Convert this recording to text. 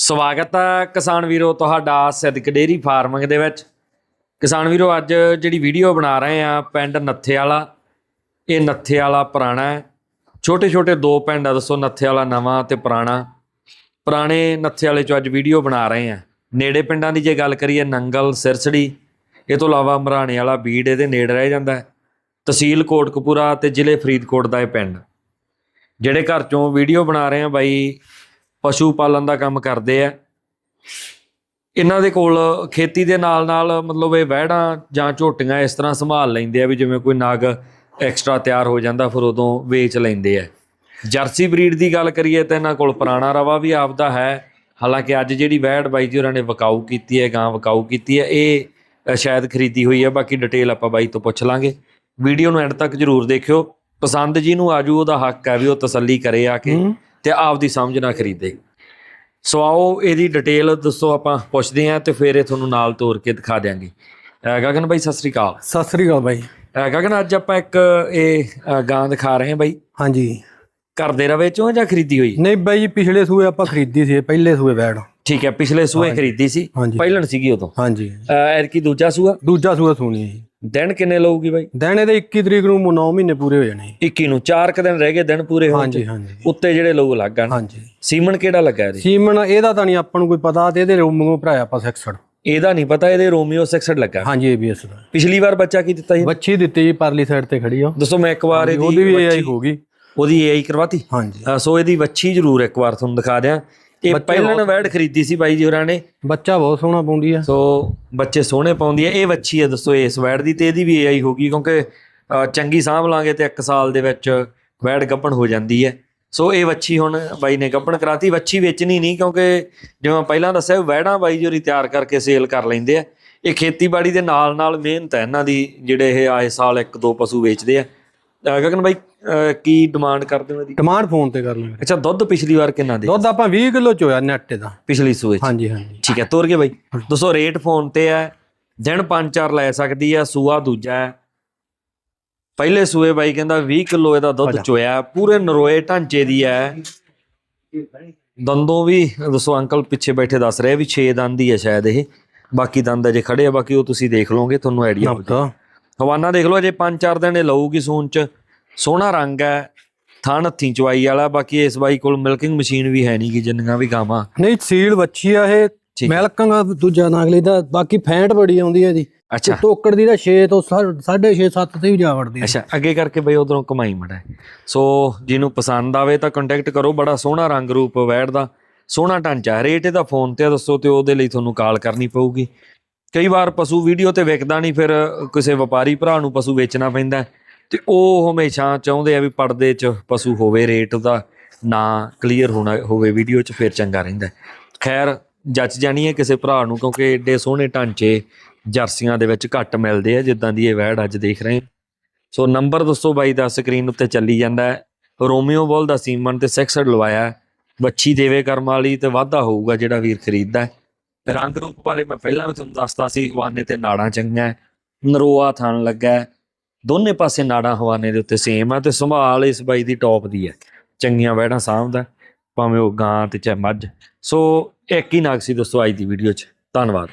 ਸਵਾਗਤ ਹੈ ਕਿਸਾਨ ਵੀਰੋ ਤੁਹਾਡਾ ਸਿੱਧਕ ਡੇਰੀ ਫਾਰਮਿੰਗ ਦੇ ਵਿੱਚ। ਕਿਸਾਨ ਵੀਰੋ, ਅੱਜ ਜਿਹੜੀ ਵੀਡੀਓ ਬਣਾ ਰਹੇ ਆ ਪਿੰਡ ਨੱਥੇ ਵਾਲਾ ਇਹ ਨੱਥੇ ਵਾਲਾ ਪੁਰਾਣਾ ਹੈ। ਛੋਟੇ ਛੋਟੇ ਦੋ ਪਿੰਡ ਆ, ਦੱਸੋ ਨੱਥੇ ਵਾਲਾ ਨਵਾਂ ਤੇ ਪੁਰਾਣਾ। ਪੁਰਾਣੇ ਨੱਥੇ ਵਾਲੇ ਚੋਂ ਅੱਜ ਵੀਡੀਓ ਬਣਾ ਰਹੇ ਆ। ਨੇੜੇ ਪਿੰਡਾਂ ਦੀ ਜੇ ਗੱਲ ਕਰੀਏ, ਨੰਗਲ, ਸਿਰਸੜੀ, ਇਹ ਤੋਂ ਇਲਾਵਾ ਮਰਾਣੇ ਵਾਲਾ ਬੀੜ, ਇਹਦੇ ਨੇੜੇ ਰਹਿ ਜਾਂਦਾ ਹੈ। ਤਹਿਸੀਲ ਕੋਟਕਪੂਰਾ ਤੇ ਜ਼ਿਲ੍ਹੇ ਫਰੀਦਕੋਟ ਦਾ ਇਹ ਪਿੰਡ। ਜਿਹੜੇ ਘਰ ਚੋਂ ਵੀਡੀਓ ਬਣਾ ਰਹੇ ਆ ਬਾਈ ਪਸ਼ੂ ਪਾਲਣ ਦਾ ਕੰਮ ਕਰਦੇ ਆ। ਇਹਨਾਂ ਦੇ ਕੋਲ ਖੇਤੀ ਦੇ ਨਾਲ ਨਾਲ ਮਤਲਬ ਇਹ ਵਹਿੜਾਂ ਜਾਂ ਝੋਟੀਆਂ ਇਸ ਤਰ੍ਹਾਂ ਸੰਭਾਲ ਲੈਂਦੇ ਆ ਵੀ ਜਿਵੇਂ ਕੋਈ ਨਗ ਐਕਸਟਰਾ ਤਿਆਰ ਹੋ ਜਾਂਦਾ ਫਿਰ ਉਦੋਂ ਵੇਚ ਲੈਂਦੇ ਆ। ਜਰਸੀ ਬਰੀਡ ਦੀ ਗੱਲ ਕਰੀਏ ਤਾਂ ਇਹਨਾਂ ਕੋਲ ਪੁਰਾਣਾ ਰਵਾ ਵੀ ਆਪਦਾ ਹੈ। ਹਾਲਾਂਕਿ ਅੱਜ ਜਿਹੜੀ ਵਹਿੜ ਬਾਈ ਜੀ ਉਹਨਾਂ ਨੇ ਵਕਾਊ ਕੀਤੀ ਹੈ, ਗਾਂ ਵਕਾਊ ਕੀਤੀ ਹੈ, ਇਹ ਸ਼ਾਇਦ ਖਰੀਦੀ ਹੋਈ ਹੈ। ਬਾਕੀ ਡਿਟੇਲ ਆਪਾਂ ਬਾਈ ਤੋਂ ਪੁੱਛ ਲਾਂਗੇ। ਵੀਡੀਓ ਨੂੰ ਐਂਡ ਤੱਕ ਜਰੂਰ ਦੇਖਿਓ। ਪਸੰਦ ਜੀ ਨੂੰ ਆਜੂ, ਉਹਦਾ ਹੱਕ ਹੈ ਵੀ ਉਹ ਤਸੱਲੀ ਕਰੇ ਆ ਕੇ। ਤੇ ਆਪਦੀ ਸਮਝ ਨਾਲ ਖਰੀਦੇ। ਸੋ ਆਓ ਇਹਦੀ ਡਿਟੇਲ ਦੱਸੋ ਆਪਾਂ ਪੁੱਛਦੇ ਆਂ ਤੇ ਫਿਰ ਇਹ ਤੁਹਾਨੂੰ ਨਾਲ ਤੋਰ ਕੇ ਦਿਖਾ ਦਿਆਂਗੇ। ਗਗਨ ਬਾਈ ਸਤਿ ਸ੍ਰੀ ਅਕਾਲ। ਸਤਿ ਸ੍ਰੀ ਅਕਾਲ ਬਾਈ। ਗਗਨ ਅੱਜ ਆਪਾਂ ਇੱਕ ਇਹ ਗਾਂ ਦਿਖਾ ਰਹੇ ਹਾਂ ਬਾਈ। ਹਾਂਜੀ। ਘਰ ਦੇ ਰਵੇ ਚੋਂ ਜਾਂ ਖਰੀਦੀ ਹੋਈ? ਨਹੀਂ ਬਾਈ ਜੀ ਪਿਛਲੇ ਸੂਏ ਆਪਾਂ ਖਰੀਦੀ ਸੀ ਪਹਿਲੇ ਸੂਏ ਵੈੜ ਠੀਕ ਹੈ ਪਿਛਲੇ ਸੂਏ ਖਰੀਦੀ ਸੀ ਪਹਿਲਣ ਸੀਗੀ ਉਦੋਂ। ਹਾਂਜੀ। ਐਰ ਕੀ ਦੂਜਾ ਸੂਆ? ਦੂਜਾ ਸੂਆ ਸੁਣੀ ਜੀ। ਦਿਨ ਕਿੰਨੇ ਲਊਗੀ ਬਾਈ? ਦਿਨ ਇਹਦੇ 21 ਤਰੀਕ ਨੂੰ 9 ਮਹੀਨੇ ਪੂਰੇ ਹੋ ਜਾਣੇ। 21 ਨੂੰ 4 ਕ ਦਿਨ ਰਹਿ ਗਏ ਦਿਨ ਪੂਰੇ ਹੋਣ ਹਾਂਜੀ ਹਾਂਜੀ। ਉੱਤੇ ਜਿਹੜੇ ਲੋਕ ਲੱਗ ਗਣ ਹਾਂਜੀ। ਸੀਮਨ ਕਿਹੜਾ ਲੱਗਾ ਇਹਦੇ? ਸੀਮਨ ਇਹਦਾ ਤਾਂ ਨਹੀਂ ਆਪਾਂ ਨੂੰ ਕੋਈ ਪਤਾ ਤੇ ਇਹਦੇ ਰੂਮੋਂ ਭਰਾਇਆ ਆਪਾਂ 66 ਇਹਦਾ ਨਹੀਂ ਪਤਾ ਇਹਦੇ ਰੋਮੀਓ 66 ਲੱਗਾ। ਹਾਂਜੀ ਏਬੀਐਸ ਦਾ ਪਿਛਲੀ ਵਾਰ ਬੱਚਾ ਕੀ ਦਿੱਤਾ ਸੀ? ਬੱਚੀ ਦਿੱਤੀ ਜੀ ਪਰਲੀ ਸਾਈਡ ਤੇ ਖੜੀ ਆ ਦੱਸੋ ਮੈਂ ਇੱਕ ਵਾਰ ਇਹਦੀ ਉਹਦੀ ਵੀ ਆਈ ਹੋਗੀ ਉਹਦੀ ਏਆਈ ਕਰਵਾਤੀ? ਹਾਂਜੀ। ਸੋ ਇਹਦੀ ਵੱਛੀ ਜ਼ਰੂਰ ਇੱਕ ਵਾਰ ਤੁਹਾਨੂੰ ਦਿਖਾ ਦਿਆਂ। ਇਹ ਪਹਿਲਣ ਵੈੜ ਖਰੀਦੀ ਸੀ ਬਾਈ ਜੀ ਹੋਰਾਂ ਨੇ। ਬੱਚਾ ਬਹੁਤ ਸੋਹਣਾ ਪਾਉਂਦੀ ਆ। ਸੋ ਬੱਚੇ ਸੋਹਣੇ ਪਾਉਂਦੀ ਹੈ ਇਹ ਵੱਛੀ ਹੈ ਦੱਸੋ ਇਸ ਵੈੜ ਦੀ ਤੇ ਇਹਦੀ ਵੀ ਏਆਈ ਹੋਗੀ ਕਿਉਂਕਿ ਚੰਗੀ ਸਾਂਭ ਲਾਂਗੇ ਤੇ 1 ਸਾਲ ਦੇ ਵਿੱਚ ਵੈੜ ਗੱਭਣ ਹੋ ਜਾਂਦੀ ਹੈ ਸੋ ਇਹ ਵੱਛੀ ਹੁਣ ਬਾਈ ਨੇ ਗੱਭਣ ਕਰਾਤੀ। ਵੱਛੀ ਵੇਚਣੀ ਨਹੀਂ ਕਿਉਂਕਿ ਜਿਵੇਂ ਪਹਿਲਾਂ ਦੱਸਿਆ ਵੈੜਾਂ ਬਾਈ ਜੋਰੀ ਤਿਆਰ ਕਰਕੇ ਸੇਲ ਕਰ ਲੈਂਦੇ ਆ। ਇਹ ਖੇਤੀਬਾੜੀ ਦੇ ਨਾਲ ਨਾਲ ਮਿਹਨਤ ਹੈ ਇਹਨਾਂ ਦੀ ਜਿਹੜੇ ਇਹ ਆਏ ਸਾਲ ਇੱਕ ਦੋ ਪਸ਼ੂ ਵੇਚਦੇ ਆ। ਗਗਨ ਬਾਈ ਕੀ ਡਿਮਾਂਡ ਕਰਦੇ ਹੋ ਇਹਦੀ? ਡਿਮਾਂਡ ਫੋਨ ਤੇ ਕਰ ਲਾਂਗੇ। ਅੱਛਾ ਦੁੱਧ ਪਿਛਲੀ ਵਾਰ ਕਿੰਨਾ ਦੇ? ਦੁੱਧ ਆਪਾਂ 20 ਕਿਲੋ ਚੋਇਆ ਨੈਟ ਦਾ ਪਿਛਲੀ ਸੂਏ ਚ? ਹਾਂਜੀ ਹਾਂਜੀ। ਠੀਕ ਹੈ ਤੋਰ ਕੇ ਬਾਈ। ਦੋਸਤੋ ਰੇਟ ਫੋਨ ਤੇ ਹੈ ਦਿਨ 5-4 ਲੈ ਸਕਦੀ ਹੈ ਸੂਆ ਦੂਜਾ ਹੈ। ਪਹਿਲੇ ਸੂਏ ਬਾਈ ਕਹਿੰਦਾ 20 ਕਿਲੋ ਇਹਦਾ ਦੁੱਧ ਚੋਇਆ ਹੈ, ਪੂਰੇ ਨਰੋਏ ਢਾਂਚੇ ਦੀ ਹੈ। ਦੰਦੋਂ ਵੀ ਦੱਸੋ ਅੰਕਲ ਪਿੱਛੇ ਬੈਠੇ ਦੱਸ ਰਹੇ ਵੀ 6 ਦੰਦ ਦੀ ਹੈ ਸ਼ਾਇਦ ਇਹ। ਬਾਕੀ ਦੰਦ ਅਜੇ ਖੜੇ ਆ ਬਾਕੀ ਉਹ ਤੁਸੀਂ ਦੇਖ ਲਓਗੇ ਤੁਹਾਨੂੰ ਆਈਡੀਆ ਹੋ ਜਾਊ ਨਬਦਾ ਹਵਾਨਾ ਦੇਖ ਲਓ ਅਜੇ 5-4 ਦਿਨ ਇਹ ਲਊਗੀ ਸੂਨ ਚ। ਸੋਹਣਾ ਰੰਗ ਹੈ ਥਣ ਹੱਥੀਂ ਚਵਾਈ ਵਾਲਾ ਬਾਕੀ ਇਸ ਬਾਈ ਕੋਲ ਮਿਲਕਿੰਗ ਮਸ਼ੀਨ ਵੀ ਹੈ ਨਹੀਂ ਕਿ ਜਿੰਨੀਆਂ ਵੀ ਗਾਵਾਂ। ਨਹੀਂ ਸੀਲ ਬੱਚੀ ਆ ਇਹ ਠੀਕ ਮਿਲਕਾਂ ਦੂਜਾ ਨਾਗਲੇ ਦਾ ਬਾਕੀ ਫੈਂਟ ਬੜੀ ਆਉਂਦੀ ਹੈ ਜੀ। ਅੱਛਾ। ਟੋਕੜ ਦੀ ਦਾ 6 ਤੋਂ 6.5 7 ਤੇ ਵੀ ਜਾ ਵੜਦੀ ਹੈ। ਅੱਛਾ ਅੱਗੇ ਕਰਕੇ ਬਈ ਉਧਰੋਂ ਕਮਾਈ ਮੜਾ। ਸੋ ਜਿਹਨੂੰ ਪਸੰਦ ਆਵੇ ਤਾਂ ਕੰਟੈਕਟ ਕਰੋ ਬੜਾ ਸੋਹਣਾ ਰੰਗ ਰੂਪ ਵੈੜ ਦਾ ਸੋਹਣਾ ਢਾਂਚਾ। ਰੇਟ ਇਹਦਾ ਫੋਨ ਤੇ ਦੱਸੋ ਤੇ ਉਹਦੇ ਲਈ ਤੁਹਾਨੂੰ ਕਾਲ ਕਰਨੀ ਪਊਗੀ। ਕਈ ਵਾਰ ਪਸ਼ੂ ਵੀਡੀਓ ਤੇ ਵਿਕਦਾ ਨਹੀਂ ਫਿਰ ਕਿਸੇ ਵਪਾਰੀ ਭਰਾ ਨੂੰ ਪਸ਼ੂ ਵੇਚਣਾ ਪੈਂਦਾ ਹੈ, ਤੇ ਉਹ ਹਮੇਸ਼ਾ ਚਾਹੁੰਦੇ ਆ ਵੀ ਪਰਦੇ 'ਚ ਪਸ਼ੂ ਹੋਵੇ ਰੇਟ ਦਾ ਨਾ ਕਲੀਅਰ ਹੋਣਾ ਹੋਵੇ ਵੀਡੀਓ 'ਚ ਫਿਰ ਚੰਗਾ ਰਹਿੰਦਾ ਖੈਰ ਜੱਜ ਜਾਣੀ ਹੈ ਕਿਸੇ ਭਰਾ ਨੂੰ ਕਿਉਂਕਿ ਏਡੇ ਸੋਹਣੇ ਢਾਂਚੇ ਜਰਸੀਆਂ ਦੇ ਵਿੱਚ ਘੱਟ ਮਿਲਦੇ ਆ ਜਿੱਦਾਂ ਦੀ ਇਹ ਵੈੜ ਅੱਜ ਦੇਖ ਰਹੇ ਸੋ ਨੰਬਰ ਦੱਸੋ ਬਾਈ ਦਾ ਸਕਰੀਨ ਉੱਤੇ ਚੱਲੀ ਜਾਂਦਾ ਹੈ। ਰੋਮੀਓ ਬੋਲ ਦਾ ਸੀਮਨ ਤੇ 66 ਲਵਾਇਆ ਹੈ। ਬੱਚੀ ਦੇਵੇ ਕਰਮ ਵਾਲੀ ਤੇ ਵਾਧਾ ਹੋਊਗਾ ਜਿਹੜਾ ਵੀਰ ਖਰੀਦਦਾ ਹੈ। ਰੰਗ ਰੂਪ ਬਾਰੇ ਮੈਂ ਪਹਿਲਾਂ ਵੀ ਤੁਹਾਨੂੰ ਦੱਸਦਾ ਸੀ, ਹਵਾਨੇ ਤੇ ਨਾੜਾਂ ਚੰਗੀਆਂ ਨਰੋਆ ਥਣ ਲੱਗਾ ਦੋਨੇ ਪਾਸੇ ਨਾੜਾਂ ਹਵਾਨੇ ਦੇ ਉੱਤੇ ਸੇਮ ਆ ਤੇ ਸੰਭਾਲ ਇਸ ਬਾਈ ਦੀ ਟੌਪ ਦੀ ਹੈ ਚੰਗੀਆਂ ਵੈੜਾਂ ਸਾਂਭਦਾ ਭਾਵੇਂ ਉਹ ਗਾਂ ਤੇ ਚਾਹੇ ਮੱਝ। ਸੋ ਇੱਕ ਹੀ ਨਾਗ ਸੀ ਦੋਸਤੋ ਅੱਜ ਦੀ ਵੀਡੀਓ 'ਚ। ਧੰਨਵਾਦ।